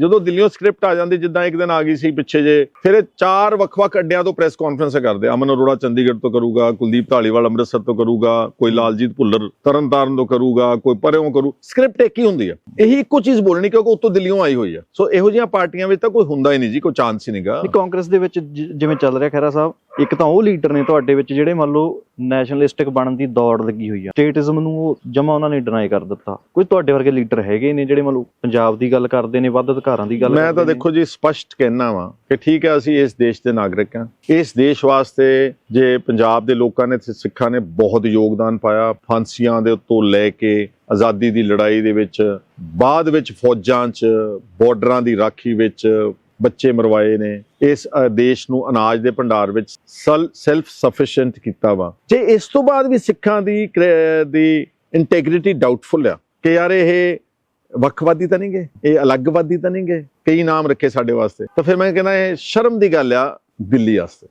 ਜਦੋਂ ਦਿੱਲੀੋਂ ਸਕ੍ਰਿਪਟ ਆ ਜਾਂਦੀ, ਜਿੱਦਾਂ ਇੱਕ ਦਿਨ ਆ ਗਈ ਸੀ ਪਿੱਛੇ ਜੇ, ਫਿਰ ਇਹ ਚਾਰ ਵੱਖ-ਵੱਖ ਅੱਡਿਆਂ ਤੋਂ ਪ੍ਰੈਸ ਕਾਨਫਰੰਸ ਕਰਦੇ ਅਮਨ ਅਰੋੜਾ ਚੰਡੀਗੜ੍ਹ ਤੋਂ ਕਰੂਗਾ, ਕੁਲਦੀਪ ਢਾਲੀਵਾਲ ਅੰਮ੍ਰਿਤਸਰ ਤੋਂ ਕਰੂਗਾ, ਕੋਈ ਲਾਲਜੀਤ ਭੁੱਲਰ ਤਰਨਤਾਰਨ ਤੋਂ ਕਰੂਗਾ, ਕੋਈ ਪਰਿਓਂ ਕਰੂ ਸਕ੍ਰਿਪਟ ਇੱਕ ਹੀ ਹੁੰਦੀ ਹੈ ਇਹੀ ਇੱਕੋ ਚੀਜ਼ ਬੋਲਣੀ, ਕਿਉਂਕਿ ਉੱਤੋਂ ਦਿੱਲੀੋਂ ਆਈ ਹੋਈ ਹੈ ਸੋ ਇਹੋ ਜਿਹੀਆਂ ਪਾਰਟੀਆਂ ਵਿੱਚ ਤਾਂ ਕੋਈ ਹੁੰਦਾ ਹੀ ਨਹੀਂ ਜੀ, ਕੋਈ ਚਾਂਸ ਹੀ ਨਹੀਂਗਾ ਨਹੀਂ, ਕਾਂਗਰਸ ਦੇ ਵਿੱਚ ਜਿਵੇਂ ਚੱਲ ਰਿਹਾ, ਖਹਿਰਾ ਸਾਹਿਬ, ਇੱਕ ਤਾਂ ਉਹ ਲੀਡਰ ਨੇ ਤੁਹਾਡੇ ਵਿੱਚ ਜਿਹੜੇ ਮੰਨ ਲਓ ਨੈਸ਼ਨਲਿਸਟਿਕ ਬਣਨ ਦੀ ਦੌੜ ਲੱਗੀ ਹੋਈ ਆ। ਸਟੇਟਿਜ਼ਮ ਨੂੰ ਉਹ ਜਮਾ ਉਹਨਾਂ ਨੇ ਡਿਨਾਈ ਕਰ ਦਿੱਤਾ। ਕੋਈ ਤੁਹਾਡੇ ਵਰਗੇ ਲੀਡਰ ਹੈਗੇ ਨੇ ਜਿਹੜੇ ਮੰਨ ਲਓ ਪੰਜਾਬ ਦੀ ਗੱਲ ਕਰਦੇ ਨੇ ਵੱਧ ਅਧਿਕਾਰਾਂ ਦੀ ਗੱਲ ਮੈਂ ਤਾਂ। ਦੇਖੋ ਜੀ ਸਪਸ਼ਟ ਕਹਿਣਾ ਵਾਂ ਕਿ ਠੀਕ ਹੈ ਅਸੀਂ ਇਸ ਦੇਸ਼ ਦੇ ਨਾਗਰਿਕ ਹਾਂ। ਇਸ ਦੇਸ਼ ਵਾਸਤੇ ਜੇ ਪੰਜਾਬ ਦੇ ਲੋਕਾਂ ਨੇ ਤੇ ਸਿੱਖਾਂ ਨੇ ਬਹੁਤ ਯੋਗਦਾਨ ਪਾਇਆ। ਫਾਂਸੀਆਂ ਦੇ ਉੱਤੋਂ ਲੈ ਕੇ ਆਜ਼ਾਦੀ ਦੀ ਲੜਾਈ ਦੇ ਵਿੱਚ ਬਾਅਦ ਵਿੱਚ ਫੌਜਾਂ 'ਚ ਬਾਰਡਰਾਂ ਦੀ ਰਾਖੀ ਵਿੱਚ ਬੱਚੇ ਮਰਵਾਏ ਨੇ, ਇਸ ਦੇਸ਼ ਨੂੰ ਅਨਾਜ ਦੇ ਭੰਡਾਰ ਵਿੱਚ ਸੈਲਫ ਸਫੀਸ਼ੀਐਂਟ ਕੀਤਾ ਵਾ। ਜੇ ਇਸ ਤੋਂ ਬਾਅਦ ਵੀ ਸਿੱਖਾਂ ਦੀ ਕ੍ਰੈ- ਦੀ ਇੰਟੈਗ੍ਰਿਟੀ ਡਾਊਟਫੁਲ ਆ, ਕਿ ਯਾਰ ਇਹ ਵੱਖਵਾਦੀ ਤਾਂ ਨਹੀਂ ਗਏ ਇਹ ਅਲੱਗਵਾਦੀ ਤਾਂ ਨਹੀਂ ਗਏ ਕਈ ਨਾਮ ਰੱਖੇ ਸਾਡੇ ਵਾਸਤੇ। ਤਾਂ ਫਿਰ ਮੈਂ ਕਹਿੰਦਾ ਇਹ ਸ਼ਰਮ ਦੀ ਗੱਲ ਆ, ਦਿੱਲੀ ਵਾਸਤੇ।